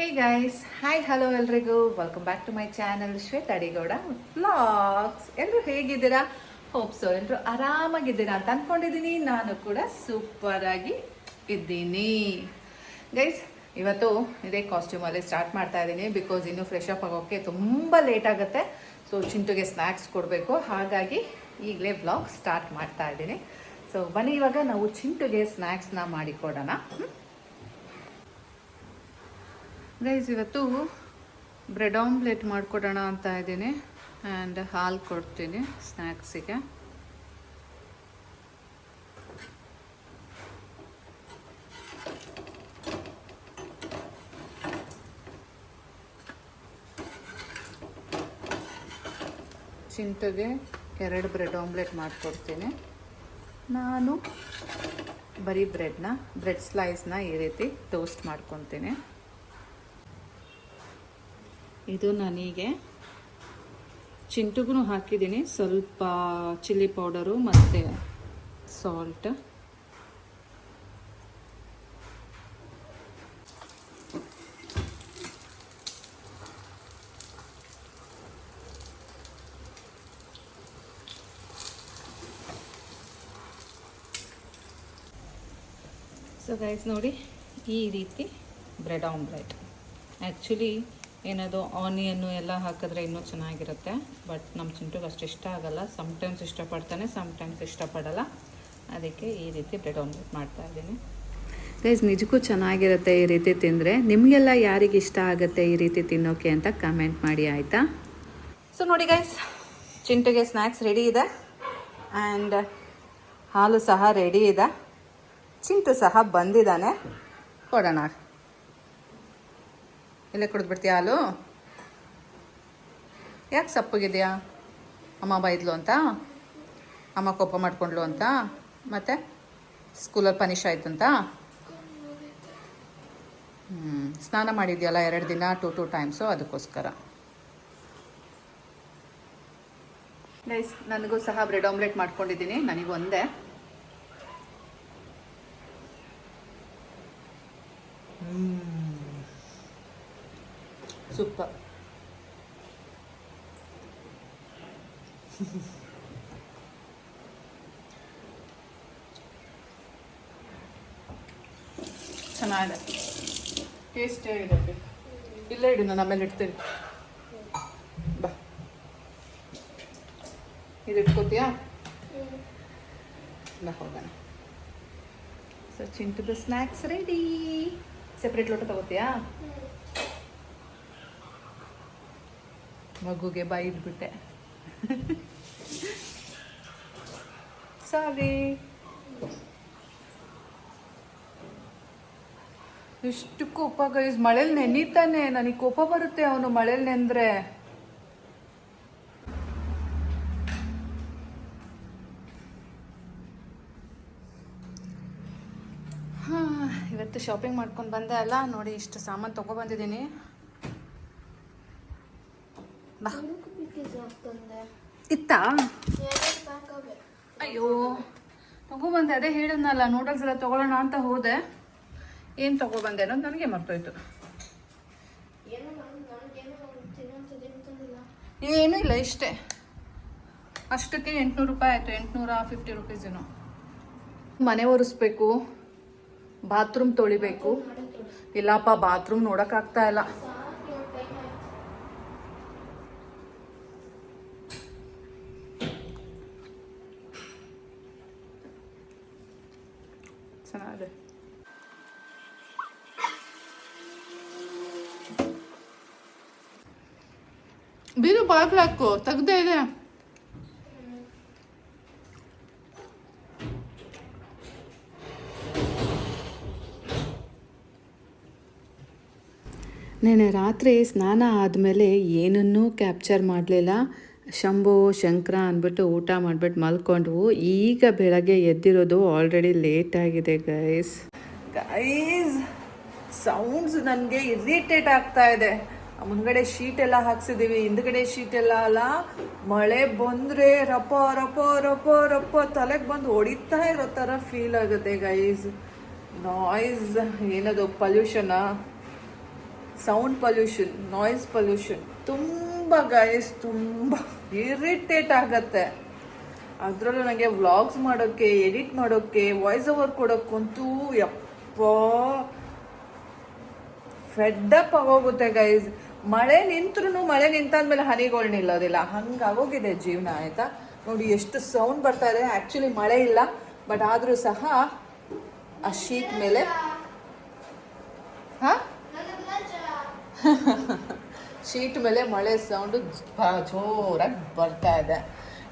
ಹೇ guys hi hello ಎಲ್ರಿಗೂ. Welcome back to my channel Shweta Adigowda vlogs ಎಲ್ಲರೂ ಹೇಗಿದ್ದೀರಾ? Hope so ಎಲ್ಲರೂ ಆರಾಮಾಗಿದ್ದೀರಾ ಅಂತ ಅಂದ್ಕೊಂಡಿದ್ದೀನಿ ನಾನು ಕೂಡ ಸೂಪರಾಗಿ ಇದ್ದೀನಿ. ಗೈಸ್ ಇವತ್ತು ಇದೇ ಕಾಸ್ಟ್ಯೂಮಲ್ಲಿ ಸ್ಟಾರ್ಟ್ ಮಾಡ್ತಾ ಇದ್ದೀನಿ ಬಿಕಾಸ್ ಇನ್ನೂ ಫ್ರೆಶ್ ಅಪ್ ಆಗೋಕ್ಕೆ ತುಂಬ ಲೇಟ್ ಆಗುತ್ತೆ. ಸೊ ಚಿಂಟುಗೆ ಸ್ನ್ಯಾಕ್ಸ್ ಕೊಡಬೇಕು. ಹಾಗಾಗಿ ಈಗಲೇ ಬ್ಲಾಗ್ ಸ್ಟಾರ್ಟ್ ಮಾಡ್ತಾ ಇದ್ದೀನಿ. ಸೊ ಬನ್ನಿ, ಇವಾಗ ನಾವು ಚಿಂಟುಗೆ ಸ್ನ್ಯಾಕ್ಸ್ನ ಮಾಡಿಕೊಡೋಣ? ಗೈಸ್ ಇವತ್ತು ಬ್ರೆಡ್ ಆಮ್ಲೆಟ್ ಮಾಡಿಕೊಡೋಣ ಅಂತ ಇದ್ದೀನಿ ಆ್ಯಂಡ್ ಹಾಲು ಕೊಡ್ತೀನಿ ಸ್ನ್ಯಾಕ್ಸಿಗೆ ಚಿಂತೆಗೆ ಎರಡು ಬ್ರೆಡ್ ಆಮ್ಲೆಟ್ ಮಾಡಿಕೊಡ್ತೀನಿ. ನಾನು ಬರೀ ಬ್ರೆಡ್ನ ಬ್ರೆಡ್ ಸ್ಲೈಸ್ನ ಈ ರೀತಿ ಟೋಸ್ಟ್ ಮಾಡ್ಕೊತೀನಿ. ಇದು ನನಗೆ ಚಿಂಟುಗೂ ಹಾಕಿದ್ದೀನಿ. ಸ್ವಲ್ಪ ಚಿಲ್ಲಿ ಪೌಡರು ಮತ್ತು ಸಾಲ್ಟ್. ಸೊ ಗೈಸ್ ನೋಡಿ ಈ ರೀತಿ ಬ್ರೆಡ್ ಆಮ್ಲೆಟ್ ಆ್ಯಕ್ಚುಲಿ ಏನದು ಆನಿಯನ್ನು ಎಲ್ಲ ಹಾಕಿದ್ರೆ ಇನ್ನೂ ಚೆನ್ನಾಗಿರುತ್ತೆ. ಬಟ್ ನಮ್ಮ ಚಿಂಟುಗೆ ಅಷ್ಟು ಇಷ್ಟ ಆಗಲ್ಲ. ಸಮ್ಟೈಮ್ಸ್ ಇಷ್ಟಪಡ್ತಾನೆ ಸಮ್ಟೈಮ್ಸ್ ಇಷ್ಟಪಡಲ್ಲ. ಅದಕ್ಕೆ ಈ ರೀತಿ ಬ್ರೆಡ್ ಆಮ್ಲೆಟ್ ಮಾಡ್ತಾ ಇದ್ದೀನಿ. ಗೈಸ್ ನಿಜಕ್ಕೂ ಚೆನ್ನಾಗಿರುತ್ತೆ ಈ ರೀತಿ ತಿಂದರೆ. ನಿಮಗೆಲ್ಲ ಯಾರಿಗೆ ಇಷ್ಟ ಆಗುತ್ತೆ ಈ ರೀತಿ ತಿನ್ನೋಕೆ ಅಂತ ಕಮೆಂಟ್ ಮಾಡಿ ಆಯಿತಾ? ಸೊ ನೋಡಿ ಗೈಸ್ ಚಿಂಟುಗೆ ಸ್ನ್ಯಾಕ್ಸ್ ರೆಡಿ ಇದೆ. ಆ್ಯಂಡ್ ಹಾಲು ಸಹ ರೆಡಿ ಇದೆ. ಚಿಂಟು ಸಹ ಬಂದಿದ್ದಾನೆ. ಕೊಡೋಣ. ಇಲ್ಲೇ ಕುಡಿದ್ಬಿಡ್ತೀಯ ಹಾಲು? ಯಾಕೆ ಸಪ್ಪಗಿದೆಯಾ? ಅಮ್ಮ ಬೈದ್ಲು ಅಂತ? ಅಮ್ಮ ಕೋಪ ಮಾಡ್ಕೊಂಡ್ಲು ಅಂತ? ಮತ್ತೆ? ಸ್ಕೂಲಲ್ಲಿ ಪನಿಷ್ ಆಯ್ತು ಅಂತ? ಹ್ಞೂ ಸ್ನಾನ ಮಾಡಿದ್ಯಲ್ಲ ಎರಡು ದಿನ, ಟೂ ಟು ಟೈಮ್ಸು ಅದಕ್ಕೋಸ್ಕರ. ನೈಸ್ ನನಗೂ ಸಹ ಬ್ರೆಡ್ ಆಮ್ಲೆಟ್ ಮಾಡ್ಕೊಂಡಿದ್ದೀನಿ, ನನಗೂ ಒಂದೇ. ಸೂಪರ್ ಚೆನ್ನಾಗಿದೆ. ಟೇಸ್ಟಿಯಾಗಿದೆ ಇಲ್ಲೇ ಇಡು ನಾನು ಆಮೇಲೆ ಇಡ್ತೇನೆ. ಬಾ. ಇದು ಇಟ್ಕೋತೀಯಾ? ಬಾ ಹೋಗೋಣ. ಸೊ ಚಿಂಟದ ಸ್ನ್ಯಾಕ್ಸ್ ರೆಡಿ ಸೆಪ್ರೇಟ್ ಲೋಟ ತಗೋತೀಯಾ? ಮಗುಗೆ ಬಾಯಿ ಇಟ್ಬಿಟ್ಟೆ. ಸಾರಿ. ಎಷ್ಟು ಕೋಪ, ಗೈಸ್, ಮಳೇಲಿ ನೆನೀತಾನೆ. ನನಗೆ ಕೋಪ ಬರುತ್ತೆ ಅವನು ಮಳೇಲಿ ನೆಂದ್ರೆ. ಹಾ, ಇವತ್ತು ಶಾಪಿಂಗ್ ಮಾಡ್ಕೊಂಡು ಬಂದೆ ಅಲ್ಲ, ನೋಡಿ ಇಷ್ಟು ಸಾಮಾನು ತಗೊಬಂದಿದ್ದೀನಿ ಬಾ ಇತ್ತಾ ಅಯ್ಯೋ ತಗೊಬಂದೆ ಅದೇ ಹೇಳಿದ್ನಲ್ಲ ನೂಡಲ್ಸ್ ಎಲ್ಲ ತಗೊಳ್ಳೋಣ ಅಂತ ಹೋದೆ. ಏನು ತಗೊಬಂದೆ ಅನ್ನೋದು ನನಗೆ ಮರ್ತೋಯ್ತು. ಏನೂ ಇಲ್ಲ ಇಷ್ಟೇ. ಅಷ್ಟಕ್ಕೆ ಎಂಟುನೂರು ರೂಪಾಯಿ ಆಯಿತು ಎಂಟುನೂರ ಫಿಫ್ಟಿ ರುಪೀಸ್ ಏನೋ. ಮನೆ ಒರೆಸ್ಬೇಕು ಬಾತ್ರೂಮ್ ತೊಳಿಬೇಕು. ಇಲ್ಲಪ್ಪ ಬಾತ್ರೂಮ್ ನೋಡೋಕ್ಕಾಗ್ತಾ ಇಲ್ಲ ಚೆನ್ನಾಗಿದೆ ಬೀರು ಬಾಗ್ಲು ಹಾಕು ತೆಗ್ದೇ ಇದೆ. ನೆನೆ ರಾತ್ರಿ ಸ್ನಾನ ಆದಮೇಲೆ ಏನನ್ನೂ ಕ್ಯಾಪ್ಚರ್ ಮಾಡಲಿಲ್ಲ. ಶಂಭು ಶಂಕರ ಅಂದ್ಬಿಟ್ಟು ಊಟ ಮಾಡಿಬಿಟ್ಟು ಮಲ್ಕೊಂಡ್ವು. ಈಗ ಬೆಳಗ್ಗೆ ಎದ್ದಿರೋದು ಆಲ್ರೆಡಿ ಲೇಟ್ ಆಗಿದೆ ಗೈಸ್ ಗೈಸ್ ಸೌಂಡ್ಸ್ ನನಗೆ ಇರಿಟೇಟ್ ಆಗ್ತಾ ಇದೆ. ಮುಂದ್ಗಡೆ ಶೀಟ್ ಎಲ್ಲ ಹಾಕ್ಸಿದೀವಿ, ಹಿಂದ್ಗಡೆ ಶೀಟ್ ಎಲ್ಲ ಅಲ್ಲ. ಮಳೆ ಬಂದ್ರೆ ರಪ ರಪ ರಪ ರಪ ತಲೆಗೆ ಬಂದು ಹೊಡಿತಾ ಇರೋ ಥರ ಫೀಲ್ ಆಗುತ್ತೆ ಗೈಸ್ ನಾಯ್ಸ್ ಏನದು ಪಲ್ಯೂಷನಾ ಸೌಂಡ್ ಪಲ್ಯೂಷನ್ ನಾಯ್ಸ್ ಪಲ್ಯೂಷನ್ ತುಂಬ ಗೈಸ್ ತುಂಬ ಇರಿಟೇಟ್ ಆಗತ್ತೆ. ಅದರಲ್ಲೂ ನನಗೆ ವ್ಲಾಗ್ಸ್ ಮಾಡೋಕ್ಕೆ ಎಡಿಟ್ ಮಾಡೋಕ್ಕೆ ವಾಯ್ಸ್ ಓವರ್ ಕೊಡೋಕ್ಕಂತೂ ಯಪ್ಪ ಫೆಡ್ಡಪ್ ಆಗೋಗುತ್ತೆ ಗೈಸ್ ಮಳೆ ನಿಂತ್ರೂ ಮಳೆ ನಿಂತಾದ್ಮೇಲೆ ಹನಿಗಳು ನಿಲ್ಲೋದಿಲ್ಲ ಹಂಗಾಗೋಗಿದೆ ಜೀವನ, ಆಯ್ತಾ? ನೋಡಿ, ಎಷ್ಟು ಸೌಂಡ್ ಬರ್ತಾ ಇದೆ. ಆ್ಯಕ್ಚುಲಿ ಮಳೆ ಇಲ್ಲ ಬಟ್ ಆದರೂ ಸಹ ಆ ಶೀಟ್ ಮೇಲೆ ಹಾಂ? ಶೀಟ್ ಮೇಲೆ ಮಳೆ ಸೌಂಡು ಜೋರಾಗಿ ಬರ್ತಾ ಇದೆ.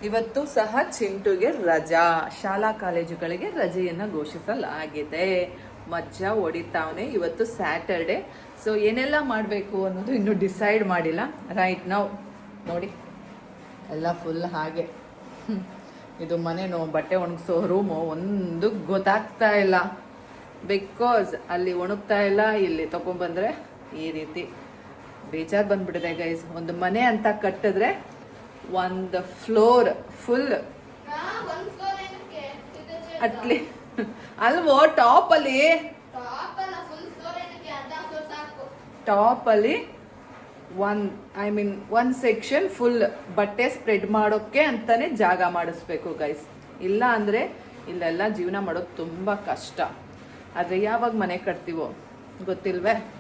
ಇವತ್ತು ಸಹ ಚಿಂಟುಗೆ ರಜಾ. ಶಾಲಾ ಕಾಲೇಜುಗಳಿಗೆ ರಜೆಯನ್ನು ಘೋಷಿಸಲಾಗಿದೆ. ಮಜ್ಜ ಹೊಡಿತಾವನೆ. ಇವತ್ತು ಸ್ಯಾಟರ್ಡೆ ಸೊ ಏನೆಲ್ಲ ಮಾಡಬೇಕು ಅನ್ನೋದು ಇನ್ನೂ ಡಿಸೈಡ್ ಮಾಡಿಲ್ಲ. ರೈಟ್ ನಾವು ನೋಡಿ. ಎಲ್ಲ ಫುಲ್ ಹಾಗೆ. ಇದು ಮನೆನೋ ಬಟ್ಟೆ ಒಣಗಿಸೋ ರೂಮು ಒಂದು ಗೊತ್ತಾಗ್ತಾ ಇಲ್ಲ. ಬಿಕಾಸ್ ಅಲ್ಲಿ ಒಣಗ್ತಾ ಇಲ್ಲ ಇಲ್ಲಿ ತಗೊಂಡ್ಬಂದ್ರೆ ಈ ರೀತಿ ಬೇಜಾರ್ ಬಂದ್ಬಿಟ್ಟಿದೆ ಗೈಸ್ ಒಂದು ಮನೆ ಅಂತ ಕಟ್ಟಿದ್ರೆ ಒಂದು ಫ್ಲೋರ್ ಫುಲ್ ಅಟ್ಲಿ ಅಲ್ವೋ ಟಾಪ್ ಅಲ್ಲಿ ಟಾಪ್ ಅಲ್ಲಿ one I mean one section full ಬಟ್ಟೆ ಸ್ಪ್ರೆಡ್ ಮಾಡೋಕ್ಕೆ ಅಂತಾನೆ ಜಾಗ ಮಾಡಿಸ್ಬೇಕು ಗೈಸ್ ಇಲ್ಲ ಅಂದ್ರೆ ಇಲ್ಲೆಲ್ಲ ಜೀವನ ಮಾಡೋದು ತುಂಬ ಕಷ್ಟ. ಆದರೆ ಯಾವಾಗ ಮನೆ ಕಟ್ತೀವೋ ಗೊತ್ತಿಲ್ವೇ?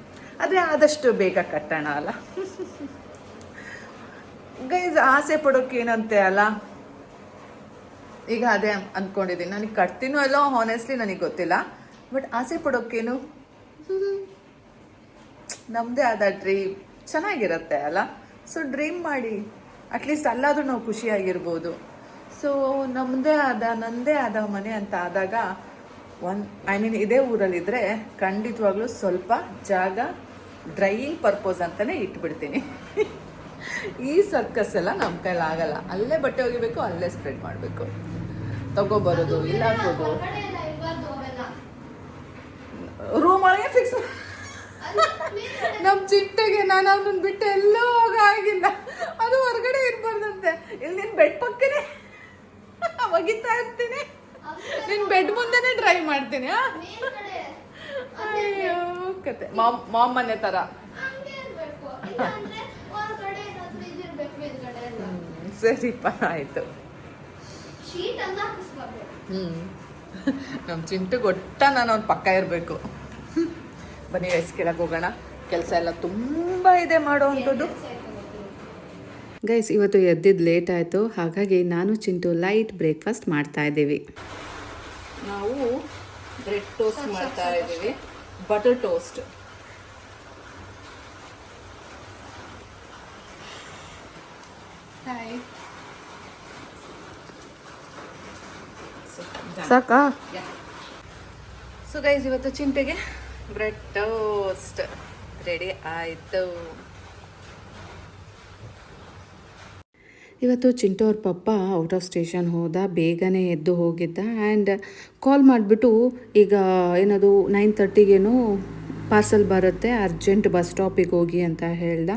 ಆದರೆ ಆದಷ್ಟು ಬೇಗ ಕಟ್ಟೋಣ, ಅಲ್ಲ? ಗೈಸ್ ಆಸೆ ಪಡೋಕೆ ಏನಂತೆ, ಅಲ್ಲ? ಈಗ ಅದೇ ಅಂದ್ಕೊಂಡಿದ್ದೀನಿ ನನಗೆ ಕಟ್ತೀನೋ ಅಲ್ಲೋ ಹಾನೆಸ್ಟ್ಲಿ ನನಗೆ ಗೊತ್ತಿಲ್ಲ. ಬಟ್ ಆಸೆ ಪಡೋಕ್ಕೇನು ನಮ್ಮದೇ ಆದ ಡ್ರೀಮ್ ಚೆನ್ನಾಗಿರುತ್ತೆ ಅಲ್ಲ? ಸೊ ಡ್ರೀಮ್ ಮಾಡಿ ಅಟ್ಲೀಸ್ಟ್ ಅಲ್ಲಾದರೂ ನಾವು ಖುಷಿಯಾಗಿರ್ಬೋದು. ಸೊ ನಮ್ಮದೇ ಆದ ನನ್ನದೇ ಆದ ಮನೆ ಅಂತ ಆದಾಗ ಒನ್ ಐ ಮೀನ್ ಇದೇ ಊರಲ್ಲಿದ್ದರೆ ಖಂಡಿತವಾಗ್ಲೂ ಸ್ವಲ್ಪ ಜಾಗ ಡ್ರೈಯಿಂಗ್ ಪರ್ಪೋಸ್ ಅಂತಲೇ ಇಟ್ಬಿಡ್ತೀನಿ. ಈ ಸರ್ಕಸ್ ಎಲ್ಲ ನಮ್ಮ ಕೈಲಿ ಆಗಲ್ಲ. ಅಲ್ಲೇ ಬಟ್ಟೆ ಒಗಿಬೇಕು ಅಲ್ಲೇ ಸ್ಪ್ರೆಡ್ ಮಾಡಬೇಕು. ತಗೋಬರೋದು ಇಲ್ಲ ಹಾಕೋದು ರೂಮ್ ಒಳಗೆ ಫಿಕ್ಸ್ ನಮ್ಮ ಚಿಟ್ಟೆಗೆ ನಾನು ಅವನನ್ನ ಬಿಟ್ಟು ಹೋಗ ಹೋಗಾಗಿಲ್ಲ ಅದು ಹೊರಗಡೆ ಇರ್ಬಾರ್ದಂತೆ. ಇಲ್ಲಿ ನಿನ್ ಬೆಡ್ ಪಕ್ಕನೆ. ಒಗಿತಾ ಇರ್ತೀನಿ. ನಿನ್ ಬೆಡ್ ಮುಂದೆನೆ ಡ್ರೈ ಮಾಡ್ತೀನಿ? ಅಯ್ಯೋ ಕತೆ. ಮಾಮ್ ಮಾಮ್ ಮನೆ ತರ. ಸರಿಪ್ಪ ಆಯ್ತು. ಹ್ಮ್. ನಮ್ಮ ಚಿಂಟು ಗೊಟ್ಟ ನಾನು ಅವ್ನ ಪಕ್ಕ ಇರಬೇಕು. ಬನ್ನಿ ರೈಸ್ ಕೆಳಗೆ ಹೋಗೋಣ. ಕೆಲಸ ಎಲ್ಲ ತುಂಬ ಇದೆ ಮಾಡೋವಂಥದ್ದು. ಗೈಸ್ ಇವತ್ತು ಎದ್ದಿದ್ದು ಲೇಟ್ ಆಯಿತು. ಹಾಗಾಗಿ ನಾನು ಚಿಂಟು ಲೈಟ್ ಬ್ರೇಕ್ಫಾಸ್ಟ್ ಮಾಡ್ತಾ ಇದ್ದೀವಿ. ನಾವು ಬ್ರೆಡ್ ಟೋಸ್ಟ್ ಮಾಡ್ತಾ ಇದ್ದೀವಿ. ಬಟರ್ ಟೋಸ್ಟ್ ಹಾಯ್ ಸಾಕಾ? ಸೊ ಗೈಸ್ ಇವತ್ತು ಚಿಂಟೆಗೆ ಬ್ರೆಡ್ ಟೋಸ್ಟ್. ರೆಡಿ ಆಯಿತು. ಇವತ್ತು ಚಿಂಟು ಅವ್ರ ಪಪ್ಪ ಔಟ್ ಆಫ್ ಸ್ಟೇಷನ್ ಹೋದ, ಬೇಗನೆ ಎದ್ದು ಹೋಗಿದ್ದ ಆ್ಯಂಡ್ ಕಾಲ್ ಮಾಡಿಬಿಟ್ಟು ಈಗ ಏನದು ನೈನ್ ತರ್ಟಿಗೇನು ಪಾರ್ಸಲ್ ಬರುತ್ತೆ, ಅರ್ಜೆಂಟ್ ಬಸ್ ಸ್ಟಾಪಿಗೆ ಹೋಗಿ ಅಂತ ಹೇಳ್ದ.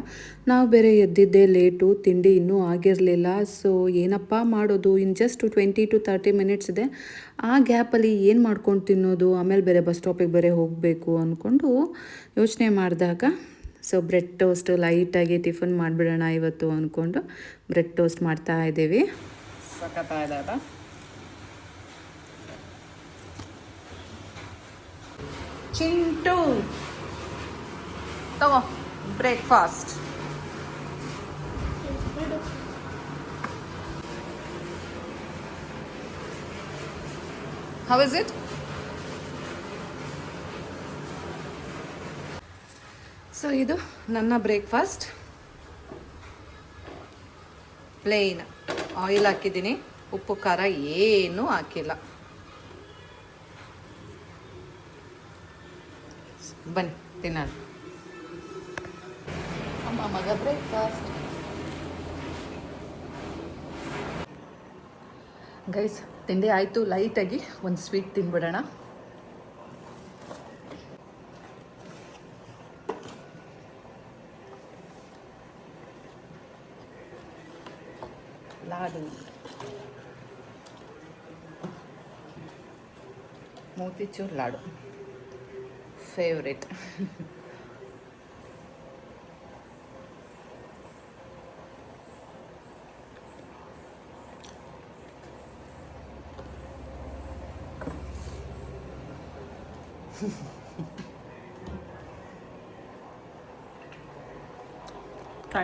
ನಾವು ಬೇರೆ ಎದ್ದಿದ್ದೆ ಲೇಟು, ತಿಂಡಿ ಇನ್ನೂ ಆಗಿರಲಿಲ್ಲ. ಸೊ ಏನಪ್ಪ ಮಾಡೋದು? ಇನ್ನು just twenty to thirty minutes ಇದೆ. ಆ ಗ್ಯಾಪಲ್ಲಿ ಏನು ಮಾಡ್ಕೊಂಡು ತಿನ್ನೋದು? ಆಮೇಲೆ ಬೇರೆ ಬಸ್ ಸ್ಟಾಪಿಗೆ ಬೇರೆ ಹೋಗಬೇಕು ಅಂದ್ಕೊಂಡು ಯೋಚನೆ ಮಾಡಿದಾಗ ಸೊ ಬ್ರೆಡ್ ಟೋಸ್ಟ್ ಲೈಟಾಗಿ ಟಿಫನ್ ಮಾಡಿಬಿಡೋಣ ಇವತ್ತು ಅಂದ್ಕೊಂಡು ಬ್ರೆಡ್ ಟೋಸ್ಟ್ ಮಾಡ್ತಾ ಇದ್ದೀವಿ. ಚಿಂಟು. ತಗೋ breakfast how is it so ಇದು ನನ್ನ ಬ್ರೇಕ್ಫಾಸ್ಟ್ ಪ್ಲೇನ್ ಆಯಿಲ್ ಹಾಕಿದ್ದೀನಿ. ಉಪ್ಪು, ಖಾರ ಏನೂ ಹಾಕಿಲ್ಲ. ಬನ್ನಿ, ತಿನ್ನೋಣ. ಮಗ ಬ್ರೇಕ್ಫಾಸ್ಟ್ ಗೈಸ್ ತಿಂಡಿ ಆಯಿತು ಲೈಟಾಗಿ ಒಂದು ಸ್ವೀಟ್ ತಿನ್ಬಿಡೋಣ. ಲಾಡು. ಮೋತಿಚೂರ್ ಲಾಡು. ಫೇವ್ರೆಟ್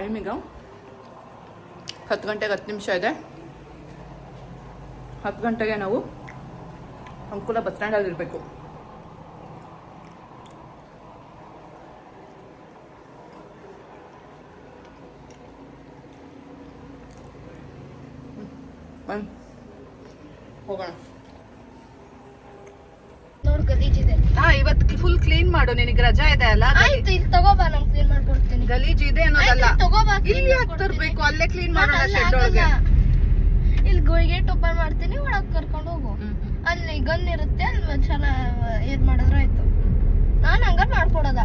ಟೈಮ್ ಈಗ ಹತ್ತು ಗಂಟೆಗೆ ಹತ್ತು ನಿಮಿಷ ಇದೆ ಹತ್ತು ಗಂಟೆಗೆ ನಾವು ಅಂಕುಲ ಬಸ್ ಸ್ಟ್ಯಾಂಡಲ್ಲಿ ಇರಬೇಕು ಬನ್ನಿ ಹೋಗೋಣ ನೋಡ್ ಗಲೀಜಿದೆ ಹಾ ಇವತ್ತು ಫುಲ್ ಕ್ಲೀನ್ ಮಾಡು ನಿನಗೆ ರಜಾ ಇದೆ ಅಲ್ಲ ಆಯ್ತು ಇಲ್ಲಿ ತಗೋಬಾ ನಾನು ಮಾಡ್ಕೊಡ್ತೀನಿ ಗಲೀಜ್ ಇದೆ ಅನ್ನೋದಲ್ಲ. ಇಲ್ಲಿ ತರ್ಬೇಕು ಅಲ್ಲೇ ಕ್ಲೀನ್ ಮಾಡೋಣ ಶೆಡ್ ಒಳಗೆ. ಇಲ್ಲಿ ಗೇಟ್ ಓಪನ್ ಮಾಡ್ತೀನಿ ಒಳಗ್ ಕರ್ಕೊಂಡು ಹೋಗು. ಅಲ್ಲಿ ಗನ್ ಇರುತ್ತೆ ಅಲ್ಲಿ ಚೆನ್ನಾಗಿ ಇದ್ ಮಾಡಿದ್ರೆ ಆಯ್ತು. ನಾನು ಹಂಗ ಮಾಡ್ಕೊಡೋದ.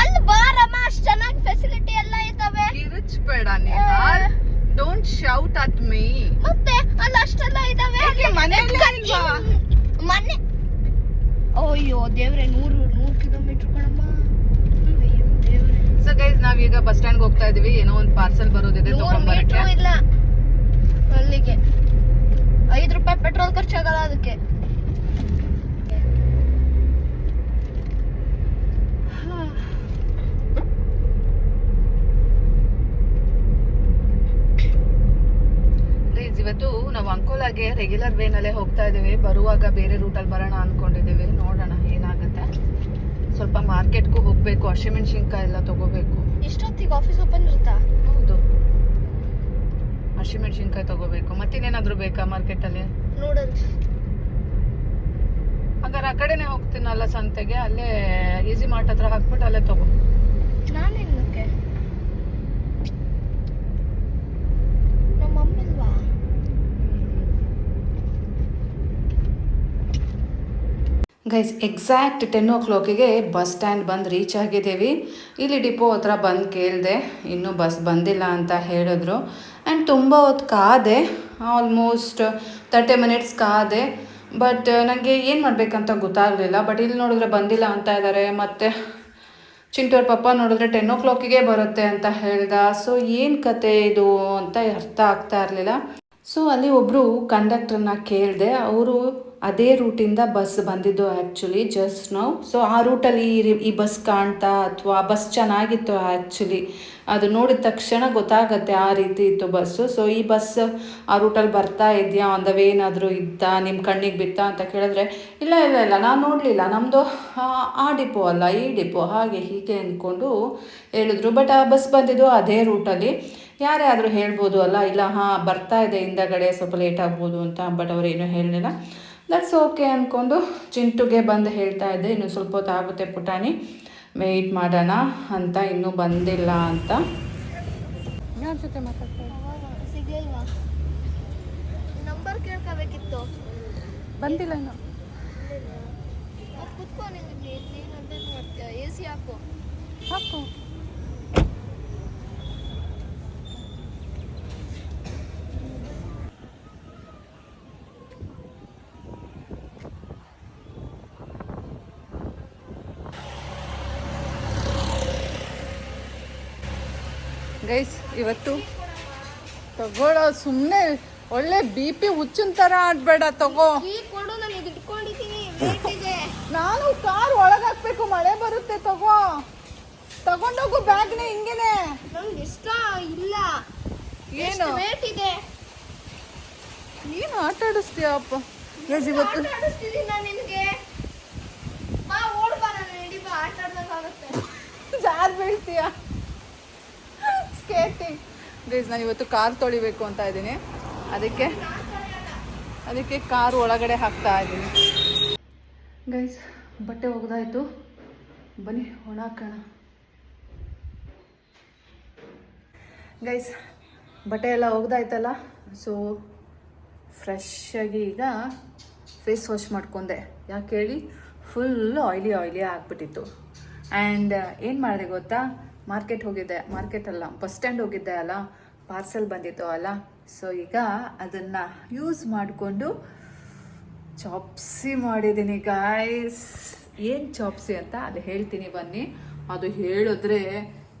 ಅಲ್ಲಿ ಬಾರಮ್ಮ ಅಷ್ಟು ಚೆನ್ನಾಗಿ ಫೆಸಿಲಿಟಿ ಎಲ್ಲ ಇದಾವೆ. ಕಿರಿಚ್ಬೇಡ ನೀನು. ಡೋಂಟ್ ಶೌಟ್ ಅಟ್ ಮೀ ಮತ್ತೆ ಅಲ್ಲಿ ಅಷ್ಟೆಲ್ಲ ಇದಾವೆ. ಮನೆಯಲ್ಲೇ ಬಸ್ ಸ್ಟ್ಯಾಂಡ್ ಹೋಗ್ತಾ ಇದೀವಿ. ಏನೋ ಒಂದು ಪಾರ್ಸಲ್ ಬರೋದಿದೆ ತಗೊಂಡ್ಬರಕ್ಕೆ ಇಲ್ಲ. ಅಲ್ಲಿಗೆ. ಐದು ರೂಪಾಯಿ ಪೆಟ್ರೋಲ್ ಖರ್ಚಾಗಲ್ಲ ಅದಕ್ಕೆ. ಇವತ್ತು ನಾವು ಅಂಕೋಲಾಗೆ ರೆಗ್ಯುಲರ್ ವೇನಲ್ಲೇ ಹೋಗ್ತಾ ಇದೀವಿ. ಬರುವಾಗ ಬೇರೆ ರೂಟಲ್ಲಿ ಬರೋಣ ಅನ್ಕೊಂಡಿದೀವಿ. ನೋಡೋಣ ಏನಾಗುತ್ತೆ. ಸ್ವಲ್ಪ ಮಾರ್ಕೆಟ್ಗೂ ಹೋಗ್ಬೇಕು. ಹಸಿಮೆಣ್ಸಿನ್ಕಾಯಿ ಎಲ್ಲ ತಗೋಬೇಕು. ಇಷ್ಟೊತ್ತಿಗೆ ಆಫೀಸ್ ಓಪನ್ ಇರುತ್ತಾ? ಹೌದು. ಹಸಿಮೆಣಸಿನ್ಕಾಯಿ ತಗೋಬೇಕು. ಮತ್ತಿನ್ನೇನಾದ್ರೂ ಬೇಕಾ ಮಾರ್ಕೆಟಲ್ಲಿ ನೂಡಲ್ಸ್ ಹಾಗಾದ್ರೆ ಆ ಕಡೆನೆ ಹೋಗ್ತೀನಲ್ಲ ಸಂತೆಗೆ? ಅಲ್ಲೇ ಈಸಿ ಮಾರ್ಟ್ ಹತ್ರ ಹಾಕ್ಬಿಟ್ಟು ಅಲ್ಲೇ ತಗೋ. ನಾನೇನಕ್ಕೆ ನಮ್ಮ ಮಮ್ಮಿಲ್ವಾ ಗೈಸ್ ಎಕ್ಸಾಕ್ಟ್ ಟೆನ್ ಓ ಕ್ಲಾಕಿಗೆ ಬಸ್ ಸ್ಟ್ಯಾಂಡ್ ಬಂದು ರೀಚ್ ಆಗಿದ್ದೀವಿ. ಇಲ್ಲಿ ಡಿಪೋ ಹತ್ರ ಬಂದು ಕೇಳಿದೆ, ಇನ್ನೂ ಬಸ್ ಬಂದಿಲ್ಲ ಅಂತ ಹೇಳಿದ್ರು. ಆ್ಯಂಡ್ ತುಂಬ ಹೊತ್ತು ಕಾದೆ ಆಲ್ಮೋಸ್ಟ್ ತರ್ಟಿ ಮಿನಿಟ್ಸ್ ಕಾದೆ. ಬಟ್ ನನಗೆ ಏನು ಮಾಡಬೇಕಂತ ಗೊತ್ತಾಗಲಿಲ್ಲ. ಬಟ್ ಇಲ್ಲಿ ನೋಡಿದ್ರೆ ಬಂದಿಲ್ಲ ಅಂತ ಇದ್ದಾರೆ ಮತ್ತು ಚಿಂಟೋರ್ ಪಪ್ಪ ನೋಡಿದ್ರೆ ಟೆನ್ ಓ ಕ್ಲಾಕಿಗೆ ಬರುತ್ತೆ ಅಂತ ಹೇಳ್ದ. ಸೊ ಏನು ಕತೆ ಇದು ಅಂತ ಅರ್ಥ ಆಗ್ತಾ ಇರಲಿಲ್ಲ. ಸೊ ಅಲ್ಲಿ ಒಬ್ಬರು ಕಂಡಕ್ಟರ್ನ ಕೇಳಿದೆ, ಅವರು ಅದೇ ರೂಟಿಂದ ಬಸ್ ಬಂದಿದ್ದು ಆ್ಯಕ್ಚುಲಿ ಜಸ್ಟ್ ನಾವು ಸೊ ಆ ರೂಟಲ್ಲಿ ಈ ಬಸ್ ಕಾಣ್ತಾ ಅಥವಾ ಬಸ್ ಚೆನ್ನಾಗಿತ್ತು ಆ್ಯಕ್ಚುಲಿ ಅದು ನೋಡಿದ ತಕ್ಷಣ ಗೊತ್ತಾಗತ್ತೆ ಆ ರೀತಿ ಇತ್ತು ಬಸ್ಸು ಸೊ ಈ ಬಸ್ ಆ ರೂಟಲ್ಲಿ ಬರ್ತಾ ಇದೆಯಾ? ಆನ್ ವೇ ಏನಾದರೂ ಇದ್ದ? ನಿಮ್ಮ ಕಣ್ಣಿಗೆ ಬಿತ್ತಾ? ಅಂತ ಕೇಳಿದ್ರೆ, ಇಲ್ಲ ಇಲ್ಲ ಇಲ್ಲ, ನಾನು ನೋಡಲಿಲ್ಲ. ನಮ್ಮದು ಆ ಡಿಪೋ ಅಲ್ಲ, ಈ ಡಿಪೋ ಹಾಗೆ ಹೀಗೆ ಅಂದ್ಕೊಂಡು ಹೇಳಿದ್ರು. ಬಟ್ ಆ ಬಸ್ ಬಂದಿದ್ದು ಅದೇ ರೂಟಲ್ಲಿ ಯಾರೇ ಆದರೂ ಹೇಳ್ಬೋದು ಅಲ್ಲ ಇಲ್ಲ ಹಾಂ ಬರ್ತಾ ಇದೆ ಹಿಂದಗಡೆ ಸ್ವಲ್ಪ ಲೇಟ್ ಆಗ್ಬೋದು ಅಂತ ಬಟ್ ಅವ್ರು ಏನೂ ಹೇಳಲಿಲ್ಲ. ದಟ್ಸ್ ಓಕೆ ಅಂದ್ಕೊಂಡು ಚಿಂಟುಗೆ ಬಂದು ಹೇಳ್ತಾ ಇದ್ದೆ ಇನ್ನು ಸ್ವಲ್ಪ ಹೊತ್ತು ಆಗುತ್ತೆ ಪುಟಾಣಿ ವೆಯ್ಟ್ ಮಾಡೋಣ ಅಂತ ಇನ್ನೂ ಬಂದಿಲ್ಲ ಅಂತ. ನಂಬರ್ ಕೇಳ್ಕೋಬೇಕಿತ್ತು. ಬಂದಿಲ್ಲ ಇನ್ನು. ಕುತ್ಕೊಂಡು ಎ ಸಿ ಹಾಕು. ಹಾಕು. ಗೈಸ್ ಇವತ್ತು ತಗೊಳ್ಳೋ ಸುಮ್ಮನೆ ಒಳ್ಳೆ ಬಿ ಪಿ ಹುಚ್ಚಿನ ಥರ ಆಡ್ಬೇಡ ತಗೋ. ನಾನು ನಾನು ಕಾರ್ ಒಳಗೆ ಹಾಕ್ಬೇಕು ಮಳೆ ಬರುತ್ತೆ ತಗೋ. ತಗೊಂಡೋಗು ಬ್ಯಾಗ್ನ ಹಿಂಗೇನೆ. ನಂಗೆ ಇಷ್ಟ ಇಲ್ಲ. ಏನು? ವೇಟ್ ಇದೆ? ಏನು ಆಟ ಆಡಿಸ್ತೀಯಪ್ಪ ಗೈಸ್ ಇವತ್ತು ಜಾರ್ ಆಡಿಸ್ತಿದ್ದೀನಿ ಗೈಸ್ ನಾನು ಇವತ್ತು ಕಾರ್ ತೊಳಿಬೇಕು ಅಂತ ಇದ್ದೀನಿ. ಅದಕ್ಕೆ ಅದಕ್ಕೆ ಕಾರ್ ಒಳಗಡೆ ಹಾಕ್ತಾ ಇದ್ದೀನಿ. ಗೈಸ್ ಬಟ್ಟೆ ಒಗ್ದಾಯ್ತು. ಬನ್ನಿ, ಒಣ ಹಾಕೋಣ. ಗೈಸ್ ಬಟ್ಟೆ ಎಲ್ಲ ಒಗ್ದಾಯ್ತಲ್ಲ? ಸೊ ಆಗಿ ಈಗ ಫೇಸ್ ವಾಶ್ ಮಾಡ್ಕೊಂಡೆ. ಯಾಕೆ ಹೇಳಿ? ಫುಲ್ ಆಯ್ಲಿ ಆಯ್ಲಿ ಆಗಿಬಿಟ್ಟಿತ್ತು. ಆ್ಯಂಡ್ ಏನು ಮಾಡಿದೆ ಗೊತ್ತಾ? ಮಾರ್ಕೆಟ್ ಹೋಗಿದ್ದೆ ಮಾರ್ಕೆಟ್ ಅಲ್ಲ ಬಸ್ ಸ್ಟ್ಯಾಂಡ್ ಹೋಗಿದ್ದೆ ಅಲ್ಲ ಪಾರ್ಸೆಲ್ ಬಂದಿತ್ತು ಅಲ್ಲ. ಸೊ ಈಗ ಅದನ್ನು ಯೂಸ್ ಮಾಡಿಕೊಂಡು ಚಾಪ್ಸಿ ಮಾಡಿದ್ದೀನಿ ಗಾಯ್ಸ್ ಏನು ಚಾಪ್ಸಿ ಅಂತ ಅದು ಹೇಳ್ತೀನಿ ಬನ್ನಿ. ಅದು ಹೇಳಿದ್ರೆ,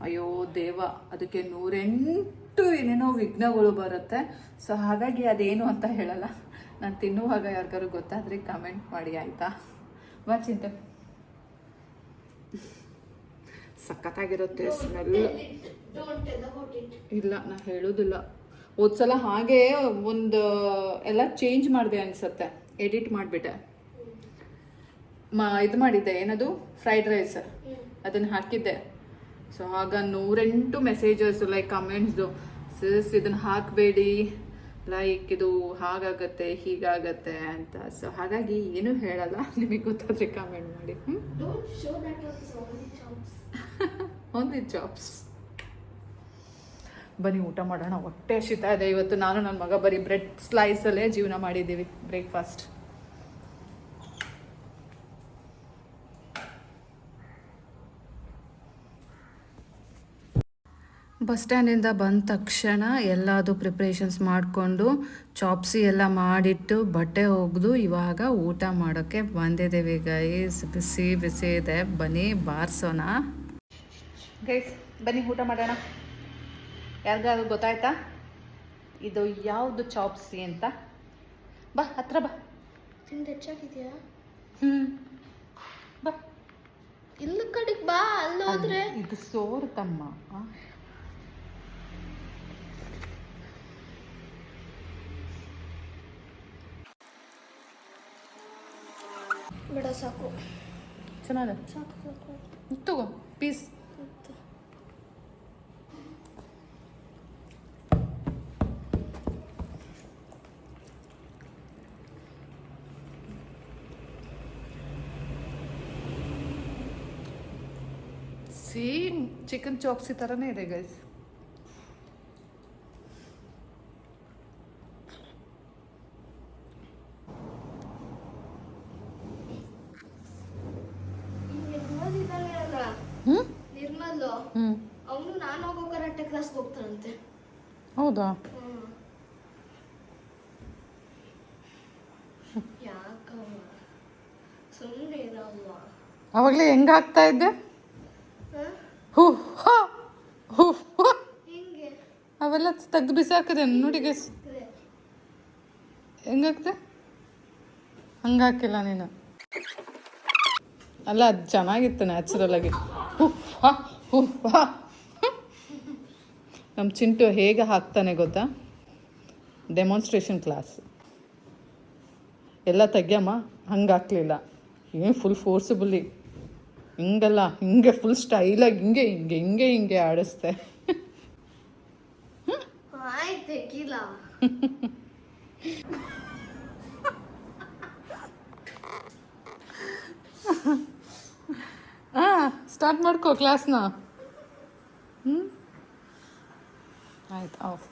ಅಯ್ಯೋ ದೇವ, ಅದಕ್ಕೆ ನೂರೆಂಟು ಏನೇನೋ ವಿಘ್ನಗಳು ಬರುತ್ತೆ. ಸೊ ಹಾಗಾಗಿ ಅದೇನು ಅಂತ ಹೇಳಲ್ಲ. ನಾನು ತಿನ್ನುವಾಗ ಯಾರಿಗಾರು ಗೊತ್ತಾದರೆ ಕಮೆಂಟ್ ಮಾಡಿ, ಆಯಿತಾ? ಚಿಂತೆ ಸಖತ್ತಾಗಿರುತ್ತೆ ಸ್ಮೆಲ್ ಇಲ್ಲ ನಾ ಹೇಳೋದಿಲ್ಲ. ಹೋದ್ಸಲ ಹಾಗೆ ಒಂದು ಎಲ್ಲ ಚೇಂಜ್ ಮಾಡಿದೆ ಅನ್ಸತ್ತೆ. ಎಡಿಟ್ ಮಾಡಿಬಿಟ್ಟೆ. ಮಾ ಇದು ಮಾಡಿದ್ದೆ. ಏನದು? ಫ್ರೈಡ್ ರೈಸ್ ಅದನ್ನು ಹಾಕಿದ್ದೆ. ಸೊ ಆಗ ನೂರೆಂಟು ಮೆಸೇಜಸ್ ಲೈಕ್ ಕಮೆಂಟ್ಸ್ದು ಸಿಸ್ ಇದನ್ನು ಹಾಕಬೇಡಿ. ಲೈಕ್ ಇದು ಹಾಗಾಗತ್ತೆ ಹೀಗಾಗತ್ತೆ ಅಂತ. ಸೊ ಹಾಗಾಗಿ ಏನು ಹೇಳಲ್ಲ. ನಿಮಗೆ ಗೊತ್ತಾದ್ರೆ ಕಮೆಂಟ್ ಮಾಡಿ. ಓನ್ಲಿ ಜಾಬ್ಸ್ ಬನ್ನಿ ಊಟ ಮಾಡೋಣ. ಹೊಟ್ಟೆ ಶೀತ ಇದೆ. ಇವತ್ತು ನಾನು ನನ್ನ ಮಗ ಬರೀ ಬ್ರೆಡ್ ಸ್ಲೈಸಲ್ಲೇ ಜೀವನ ಮಾಡಿದ್ದೀವಿ. ಬ್ರೇಕ್ಫಾಸ್ಟ್ ಬಸ್ ಸ್ಟ್ಯಾಂಡಿಂದ ಬಂದ ತಕ್ಷಣ ಎಲ್ಲದು ಪ್ರಿಪ್ರೇಷನ್ಸ್ ಮಾಡಿಕೊಂಡು ಚಾಪ್ಸಿ ಎಲ್ಲ ಮಾಡಿಟ್ಟು ಬಟ್ಟೆ ಒಗೆದು ಇವಾಗ ಊಟ ಮಾಡೋಕ್ಕೆ ಬಂದಿದ್ದೇವೆ ಗೈಸ್ ಬಿಸಿ ಬಿಸಿ ಇದೆ. ಬನ್ನಿ ಬಾರಿಸೋಣ. ಗೈಸ್ ಬನ್ನಿ ಊಟ ಮಾಡೋಣ. ಯಾರಿಗಾದ್ರು ಗೊತ್ತಾಯ್ತಾ? ಇದು ಯಾವುದು ಚಾಪ್ಸಿ ಅಂತ? ಬಾ ಹತ್ರ ಬಾ. ತಿಂದು ಹೆಚ್ಚಾಗಿದೆಯಾ? ಹ್ಞೂ ಬಾ. ಇಲ್ಲ ಕಡೆಗೆ ಬಾ ಅಲ್ಲೋದ್ರೆ. ಇದು ಸೋರು ತಮ್ಮ ಬೇಡ ಸಾಕು. ಚೆನ್ನಾಗಿದೆ. ಸಾಕು ಸಾಕು. ತಗೋ ಪೀಸ್. ಸೇಮ್ ಚಿಕನ್ ಚಾಪ್ಸಿ ಥರನೇ ಇದೆ ಗೈಸ್ ನಿರ್ಮಲ್ ಇದ್ದಾನೆ ಅಲ್ಲ ಹ್ಞೂ ನಿರ್ಮಲ್ ಹ್ಞೂ ಅವನು ನಾನು ಹೋಗೋ ಕರಾಟೆ ಕ್ಲಾಸ್ಗೆ ಹೋಗ್ತಾನಂತೆ ಹೌದಾ ಯಾಕಮ್ಮ ಸುಮ್ಮನೆ ಇರಮ್ಮ ಅವಾಗಲೇ ಹೆಂಗೆ ಆಗ್ತಾ ಇದ್ದೆ ಹ? ಹೂ ಹೂ ಹಾ ಹಿಂಗೆ ಅವೆಲ್ಲ ತೆಗ್ದು ಬಿಸಾಕಿದೆ ನೋಡಿ ಗೈಸ್. ಹೆಂಗಾಗ್ತೆ ಹಂಗಾಕಿಲ್ಲ ನೀನು ಅಲ್ಲ ಅದು ಚೆನ್ನಾಗಿತ್ತು ನ್ಯಾಚುರಲ್ ಆಗಿ ಹೂ ಹಾ ಹುಫ್ ಹ. ನಮ್ಮ ಚಿಂಟು ಹೇಗೆ ಹಾಕ್ತಾನೆ ಗೊತ್ತಾ? ಡೆಮಾನ್ಸ್ಟ್ರೇಷನ್ ಕ್ಲಾಸ್ ಎಲ್ಲ ತೆಗ್ಯಮ್ಮ ಹಂಗೆ ಹಾಕ್ಲಿಲ್ಲ. ಏನು ಫುಲ್ ಫೋರ್ಸಿಬಲಿ ಹಿಂಗಲ್ಲ ಹಿಂಗೆ ಫುಲ್ ಸ್ಟೈಲಾಗಿ ಹಿಂಗೆ ಹಿಂಗೆ ಹಿಂಗೆ ಹಿಂಗೆ ಆಡಿಸ್ತೆ. ಹಾಂ ಸ್ಟಾರ್ಟ್ ಮಾಡ್ಕೋ ಕ್ಲಾಸ್ನ ಹ್ಞೂ ಆಯ್ತು ಆಫ್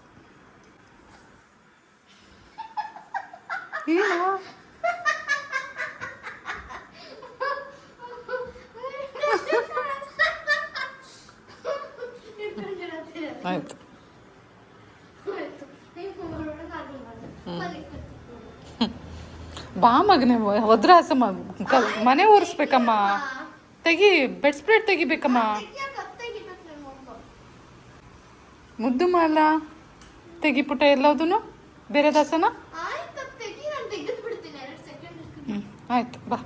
ಏನು ಆಯ್ತು. ಬಾ ಮಗನೇ ಒದ್ರಾಸ ಮನೆ ಒರೆಸ್ಬೇಕಮ್ಮ. ತೆಗಿ ಬೆಡ್ ಸ್ಪ್ರೆಡ್ ತೆಗಿಬೇಕಮ್ಮ ಯಾಕೆ ಅತ್ತೆಗೆ ಇದಕ್ಕೆ ನಾನು ಹೋಗ್ಬಾ? ಮುದ್ದು ಮಾಲ ತೆಗಿಪುಟ ಎಲ್ಲದೂ ಬೇರೆ ದಾಸನ? ಆಯ್ತು ಹ್ಞೂ ಆಯ್ತು ಬಾ.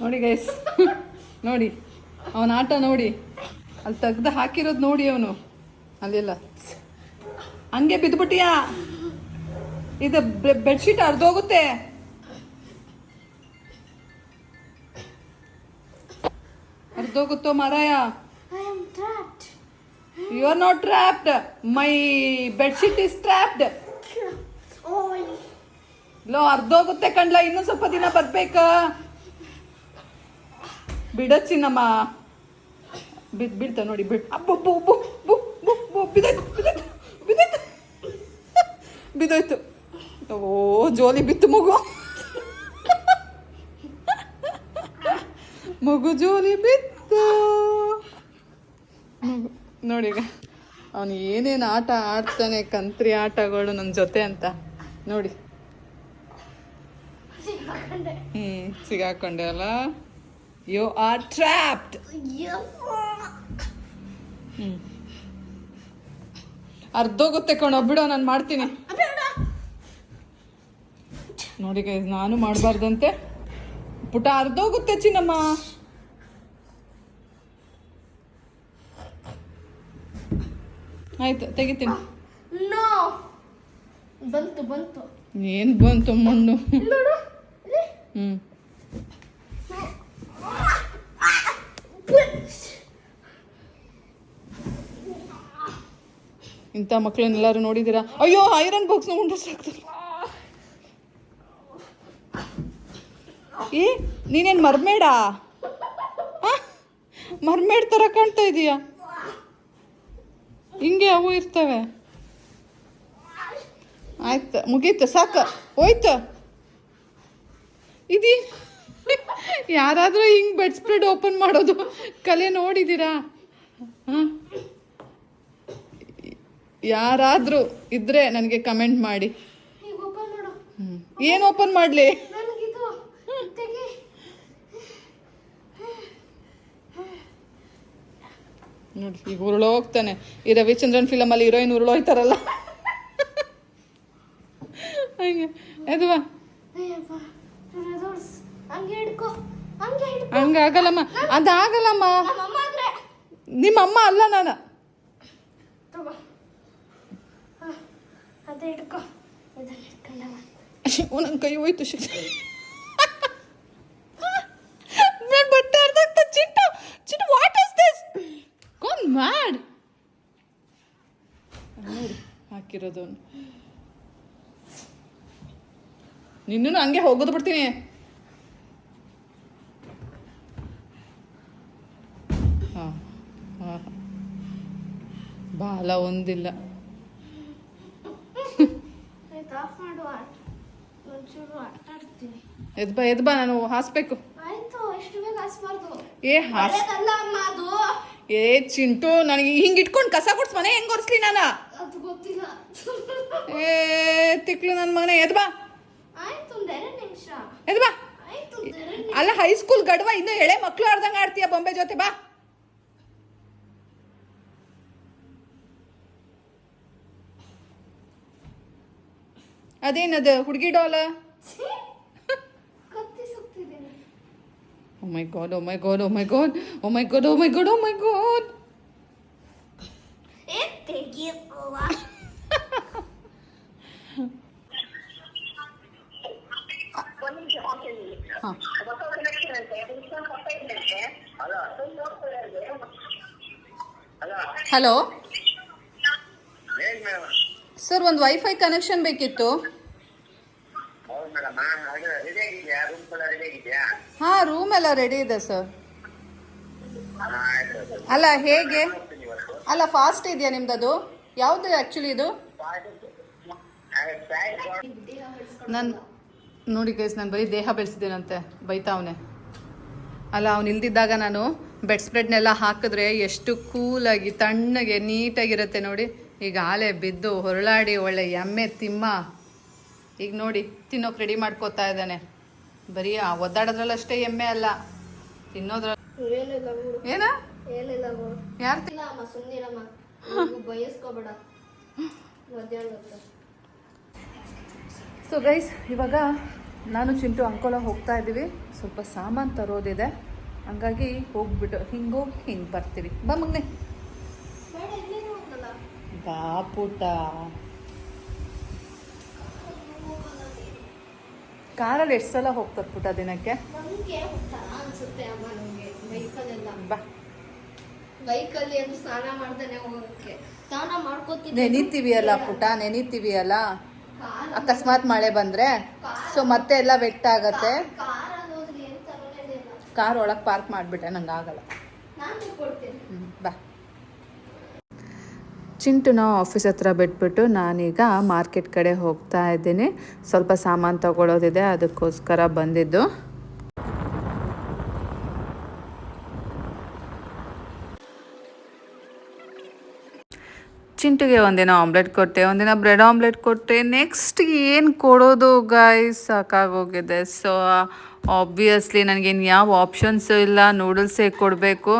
ನೋಡಿ ಗೈಸ್ ನೋಡಿ. ಅವನ ಆಟ ನೋಡಿ. ಅಲ್ಲಿ ತೆಗ್ದು ಹಾಕಿರೋದು ನೋಡಿ ಅವನು. ಅಲ್ಲೆಲ್ಲ. ಹಂಗೆ ಬಿದ್ದುಬಿಟ್ಟಿಯಾ ಇದು ಬೆಡ್ಶೀಟ್ ಅರ್ಧೋಗುತ್ತೆ ಅರ್ಧೋಗುತ್ತೋ ಮಾರಾಯ. You are not trapped my bedsheet is trapped low ಅರ್ಧೋಗುತ್ತೆ ಕಣ್ಲ. ಇನ್ನೂ ಸ್ವಲ್ಪ ದಿನ ಬರ್ಬೇಕ ಬಿಡ ಚಿನ್ನಮ್ಮ ಬಿದ್ ಬೀಳ್ತಾ ನೋಡಿ ಬಿಡ್. ಅಬ್ಬು ಬು ಬು ಬು ಬು ಬಿದ್ದೋಯ್ತು ಬಿದೋಯ್ತು ಓ ಜೋಲಿ ಬಿತ್ತು ಮಗು. ಮಗು ಜೋಲಿ ಬಿತ್ತು. ಮಗು ನೋಡಿ ಈಗ. ಅವನು ಏನೇನು ಆಟ ಆಡ್ತಾನೆ ಕಂತ್ರಿ ಆಟಗಳು ನನ್ನ ಜೊತೆ ಅಂತ. ನೋಡಿ. ಹ್ಞೂ ಹ್ಮ್ ಸಿಗಾಕೊಂಡೆ ಅಲ್ಲ. ಯು ಆರ್ ಟ್ರ್ಯಾಪ್ಡ್ ಅರ್ಧೋಗುತ್ತೆ ಕಣೋ ಬಿಡೋ ನಾನು ಮಾಡ್ತೀನಿ. ನೋಡಿ ಗೈಸ್ ನಾನು ಮಾಡಬಾರ್ದಂತೆ. ಪುಟ ಅರ್ಧೋಗುತ್ತೆ ಚಿನ್ನಮ್ಮ. ಆಯ್ತು ತೆಗಿತೀನಿ. ಬಂತು ಬಂತು. ಏನು ಬಂತು ಮಣ್ಣು? ಇಲ್ಲಿ ನೋಡು ಇಲ್ಲಿ. ಹ್ಮ್ ಇಂಥ ಮಕ್ಕಳನ್ನೆಲ್ಲರೂ ನೋಡಿದ್ದೀರಾ? ಅಯ್ಯೋ ಐರನ್ ಬಾಕ್ಸ್ನ ಉಂಡೆ ಈ ನೀನೇನು ಮರ್ಮೇಡಾ? ಮರ್ಮೇಡ್ ಥರ ಕಾಣ್ತಾ ಇದೀಯಾ? ಹಿಂಗೆ ಅವು ಇರ್ತವೆ. ಆಯ್ತು, ಮುಗೀತು, ಸಾಕು. ಹೋಯ್ತು. ಇದೀ. ಯಾರಾದರೂ ಹಿಂಗೆ ಬೆಡ್ ಸ್ಪ್ರೆಡ್ ಓಪನ್ ಮಾಡೋದು, ಕಲೆ ನೋಡಿದ್ದೀರಾ? ಹಾಂ ಯಾರಾದರೂ ಇದ್ರೆ ನನಗೆ ಕಮೆಂಟ್ ಮಾಡಿ. ಏನು ಓಪನ್ ಮಾಡಲಿ? ನೋಡಿ ಈಗ ಉರುಳೋಗ್ತಾನೆ. ಈ ರವಿಚಂದ್ರನ್ ಫಿಲಮಲ್ಲಿ ಹೀರೋಯಿನ್ ಉರುಳೋಯ್ತಾರಲ್ಲ. ಹಂಗೆ. ಎದುವಾ ಹಂಗಾಗಲ್ಲಮ್ಮ. ಅದಾಗಲ್ಲಮ್ಮ. ನಿಮ್ಮ ಅಮ್ಮ ಅಲ್ಲ ನಾನು ತಗೋ ಹಾ, ಕೈ ಹೋಯ್ತು ಶಿಕ್ಷೆ. ವಾಟ್ ಇಸ್ ದಿಸ್ ಮ್ಯಾಡ್ ನೋಡಿ. ನಿನ್ನೂ ಹಂಗೆ ಹೋಗೋದು ಬಿಡ್ತೀನಿ. ಹಾಂ ಹಾಂ. ಬಾಲ ಒಂದಿಲ್ಲ ಆಯ್ತು ಆಫ್ ಮಾಡು ಆಟ. ಒಂಚೂರು ಆಟ ಆಡ್ತೀನಿ. ಎದ್ ಬಾ ಎದ್ ಬಾ ನಾನು ಹಾಸ್ಬೇಕು. ಆಯ್ತು ಎಷ್ಟು ಬೇಗ ಹಾಸ್ಬಾರ್ದು. ಏ ಹಾಸ್ ಒಳ್ಳೇದಲ್ಲ ಅಮ್ಮ ಅದು. ಏ ಚಿಂಟು ನನಗೆ ಹಿಂಗೆ ಇಟ್ಕೊಂಡು ಕಸ ಗುಡ್ಸ್ ಮನೆ ಹೆಂಗ್ ಒರೆಸ್ಲಿ ನಾನು? ಅದು ಗೊತ್ತಿಲ್ಲ. ಏ ತಿಕ್ಳು ನನ್ನ ಮಗನೇ ಎದ್ ಬಾ. ಆಯ್ತು ಒಂದ್ ಎರಡು ನಿಮಿಷ. ಎದ್ ಬಾ. ಆಯ್ತು ಒಂದ್ ಎರಡು ನಿಮಿಷ. ಅಲ್ಲ ಹೈಸ್ಕೂಲ್ ಗಡ್ವಾ ಇನ್ನು ಎಳೆ ಮಕ್ಳು ಆಡ್ದಂಗೆ ಆಡ್ತೀಯ ಬೊಂಬೆ ಜೊತೆ ಬಾ. ಅದೇನದು ಹುಡುಗಿ ಡಾಲ ಓ my god oh my god oh my god oh my god oh my god oh my god ಏ ತೆಗಿಯವ್ವ? ಹಾಂ. ಹಲೋ ಸರ್ ಒಂದು ವೈಫೈ ಕನೆಕ್ಷನ್ ಬೇಕಿತ್ತು ಹೌದು ಮೇಡಮ್ ಅದು ರೆಡಿ ಆಗಿದೆಯಾ ರೂಮ್ ಕೂಡ ರೆಡಿ ಆಗಿದೆಯಾ ಹಾಂ ರೂಮ್ ಎಲ್ಲ ರೆಡಿ ಇದೆ ಸರ್ ಅಲ್ಲ ಹೇಗೆ? ಅಲ್ಲ ಫಾಸ್ಟ್ ಇದೆಯಾ ನಿಮ್ದದು? ಯಾವುದು ಆ್ಯಕ್ಚುಲಿ ಇದು? ನಾನು ನೋಡಿ ಗೈಸ್ ನಾನು ಬರೀ ದೇಹ ಬೆಳೆಸಿದ್ದೇನಂತೆ ಬೈತಾವನೆ ಅಲ್ಲ ಅವ್ನು ಇಲ್ದಿದ್ದಾಗ ನಾನು ಬೆಡ್ ಸ್ಪ್ರೆಡ್ನೆಲ್ಲ ಹಾಕಿದ್ರೆ ಎಷ್ಟು ಕೂಲಾಗಿ ತಣ್ಣಗೆ ನೀಟಾಗಿರುತ್ತೆ ನೋಡಿ. ಈಗ ಆಲೆ ಬಿದ್ದು ಹೊರಳಾಡಿ ಒಳ್ಳೆ ಎಮ್ಮೆ ತಿಮ್ಮ. ಈಗ ನೋಡಿ ತಿನ್ನೋಕೆ ರೆಡಿ ಮಾಡ್ಕೋತಾ ಇದ್ದಾನೆ. ಬರೀ ಒದ್ದಾಡೋದ್ರಲ್ಲಷ್ಟೇ ಎಮ್ಮೆ ಅಲ್ಲ. ತಿನ್ನೋದ್ರ ಏನ? ಯಾರು ಸೊ ಗೈಸ್ ಇವಾಗ ನಾನು ಚಿಂಟು ಅಂಕೋಲ ಹೋಗ್ತಾ ಇದ್ದೀವಿ. ಸ್ವಲ್ಪ ಸಾಮಾನು ತರೋದಿದೆ. ಹಂಗಾಗಿ ಹೋಗ್ಬಿಟ್ಟು ಹಿಂಗೆ ಹೋಗಿ ಹಿಂಗೆ ಬರ್ತೀವಿ. ಬಾ ಮಗ್ನೆ. ಬಾ ಪುಟ ಕಾರಲ್ಲಿ ಎಷ್ಟು ಸಲ ಹೋಗ್ತಾರೆ ಪುಟ ದಿನಕ್ಕೆ? ಅನ್ಸುತ್ತೆ ಅಮ್ಮ ನಮ್ಗೆ ಬೈಕಲ್ಲೆಲ್ಲ ಬಾ. ಬೈಕಲ್ಲಿ ಅದು ಸ್ನಾನ ಮಾಡ್ತಾನೆ ಹೋಗೋಕ್ಕೆ ಸ್ನಾನ ಮಾಡ್ಕೋತಿದ್ದೆ. ನೆನಿತೀವಿ ಅಲ್ಲ ಪುಟ ನೆನಿತೀವಿ ಅಲ್ಲ ಅಕಸ್ಮಾತ್ ಮಳೆ ಬಂದ್ರೆ? ಸೊ ಮತ್ತೆ ಎಲ್ಲ ವೆಟ್ ಆಗತ್ತೆ ಕಾರ್ ಒಳಗೆ ಪಾರ್ಕ್ ಮಾಡಿಬಿಟ್ಟೆ ನಂಗೆ ಆಗಲ್ಲ. ನಾನು ಕೊಡ್ತೀನಿ ಚಿಂಟುನ ಆಫೀಸ್ ಹತ್ರ ಬಿಟ್ಬಿಟ್ಟು ನಾನೀಗ ಮಾರ್ಕೆಟ್ ಕಡೆ ಹೋಗ್ತಾ ಇದ್ದೀನಿ. ಸ್ವಲ್ಪ ಸಾಮಾನು ತಗೊಳ್ಳೋದಿದೆ ಅದಕ್ಕೋಸ್ಕರ ಬಂದಿದ್ದು. ಚಿಂಟುಗೆ ಒಂದಿನ ಆಮ್ಲೆಟ್ ಕೊಟ್ಟೆ, ಒಂದಿನ ಬ್ರೆಡ್ ಆಮ್ಲೆಟ್ ಕೊಟ್ಟೆ. ನೆಕ್ಸ್ಟ್ ಏನು ಕೊಡೋದು ಗಾಯ್ಸ್ ಸಾಕಾಗೋಗಿದೆ. ಸೊ ಆಬ್ವಿಯಸ್ಲಿ ನನಗೇನು ಯಾವ ಆಪ್ಷನ್ಸು ಇಲ್ಲ. ನೂಡಲ್ಸೇ ಕೊಡಬೇಕು.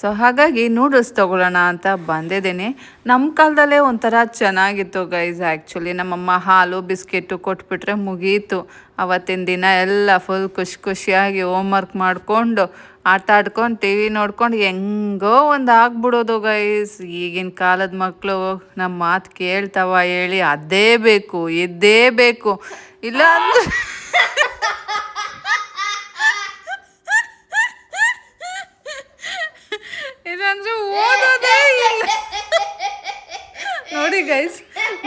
ಸೊ ಹಾಗಾಗಿ ನೂಡಲ್ಸ್ ತೊಗೊಳ್ಳೋಣ ಅಂತ ಬಂದಿದ್ದೀನಿ. ನಮ್ಮ ಕಾಲದಲ್ಲೇ ಒಂಥರ ಚೆನ್ನಾಗಿತ್ತು ಗೈಸ್ ಆ್ಯಕ್ಚುಲಿ ನಮ್ಮಮ್ಮ ಹಾಲು, ಬಿಸ್ಕೆಟು ಕೊಟ್ಬಿಟ್ರೆ ಮುಗೀತು. ಅವತ್ತಿನ ದಿನ ಎಲ್ಲ ಫುಲ್ ಖುಷಿ ಖುಷಿಯಾಗಿ ಹೋಮ್ವರ್ಕ್ ಮಾಡಿಕೊಂಡು, ಆಟ ಆಡ್ಕೊಂಡು ಟಿ ವಿ ನೋಡ್ಕೊಂಡು ಹೆಂಗೋ ಒಂದು ಆಗ್ಬಿಡೋದು ಗೈಸ್ ಈಗಿನ ಕಾಲದ ಮಕ್ಕಳು ನಮ್ಮ ಮಾತು ಕೇಳ್ತಾವ ಹೇಳಿ, ಅದೇ ಬೇಕು, ಇದ್ದೇ ಬೇಕು. ಇಲ್ಲ ಅಂದ್ರೆ ಇದಂದ್ರೆ ಓದೋದೇ ಇಲ್ಲ ನೋಡಿ ಗೈಸ್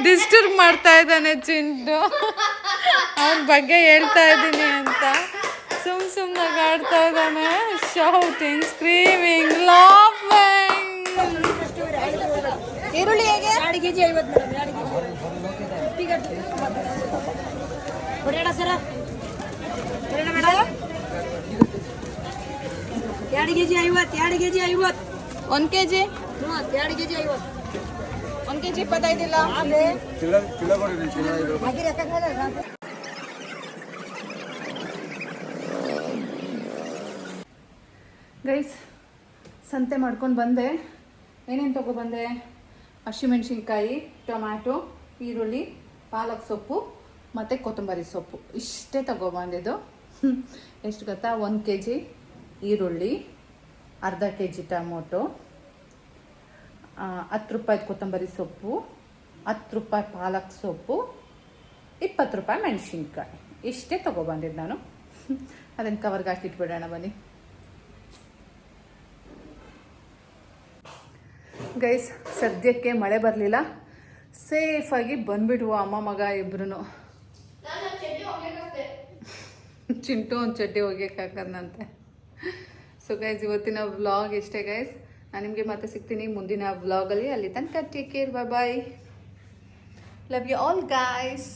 ಡಿಸ್ಟರ್ಬ್ ಮಾಡ್ತಾ ಇದ್ದಾನೆ ಚಿಂಟು. ಅವನ ಬಗ್ಗೆ ಹೇಳ್ತಾ ಇದ್ದೀನಿ ಅಂತ. ಸುಮ್ ಸುಮ್ಮನೆ ಆಡ್ತಾ ಇದ್ದಾನೆ. ಶೌಟಿಂಗ್ ಸ್ಕ್ರೀಮಿಂಗ್ ಲಾಫಿಂಗ್ ಈರುಳ್ಳಿ ಹೇಗೆ? ಎರಡು ಕೆಜಿ ಐವತ್ತು ಮೇಡಮ್ ಸರ. ಮೇಡಮ್. ಎರಡು ಕೆಜಿ ಐವತ್ತು ಎರಡು ಕೆಜಿ ಐವತ್ತು. ಒಂದು ಕೆ ಜಿ ಹ್ಞೂ ಎರಡು ಕೆಜಿ ಇಪ್ಪತ್ತೈದಿಲ್ಲ. ಗೈಸ್ ಸಂತೆ ಮಾಡ್ಕೊಂಡು ಬಂದೆ. ಏನೇನು ತೊಗೊಬಂದೆ ಹಸಿಮೆಣ್ಸಿನ್ಕಾಯಿ ಟೊಮ್ಯಾಟೊ ಈರುಳ್ಳಿ ಪಾಲಕ್ ಸೊಪ್ಪು ಮತ್ತು ಕೊತ್ತಂಬರಿ ಸೊಪ್ಪು. ಇಷ್ಟೇ ತಗೊಬಂದಿದ್ದು. ಎಷ್ಟು ಗೊತ್ತಾ? ಒಂದು ಕೆ ಜಿ ಈರುಳ್ಳಿ ಅರ್ಧ ಕೆ ಜಿ ಟೊಮೊಟೊ ಹತ್ತು ರೂಪಾಯಿ ಕೊತ್ತಂಬರಿ ಸೊಪ್ಪು, ಹತ್ತು ರೂಪಾಯಿ ಪಾಲಕ್ ಸೊಪ್ಪು, ಇಪ್ಪತ್ತು ರೂಪಾಯಿ ಮೆಣಸಿನ್ಕಾಯಿ. ಇಷ್ಟೇ ತೊಗೊಬಂದಿದ್ದು ನಾನು. ಅದನ್ನು ಕವರ್ಗೆ ಹಾಕಿಟ್ಬಿಡೋಣ ಬನ್ನಿ. ಗೈಸ್ ಸದ್ಯಕ್ಕೆ ಮಳೆ ಬರಲಿಲ್ಲ. ಸೇಫಾಗಿ ಬಂದ್ಬಿಡುವ ಅಮ್ಮ ಮಗ ಇಬ್ರು ಚಿಂಟು ಒಂದು ಚಡ್ಡಿ ಒಗ್ಯಕ್ಕೆ ಸೊ ಗೈಸ್ ಇವತ್ತಿನ ವ್ಲಾಗ್ ಇಷ್ಟೇ ಗೈಸ್ ನಾನು ನಿಮಗೆ ಮತ್ತೆ ಸಿಗ್ತೀನಿ ಮುಂದಿನ ವ್ಲಾಗಲ್ಲಿ ಅಲ್ಲಿ. ತನಕ take care bye bye love you all guys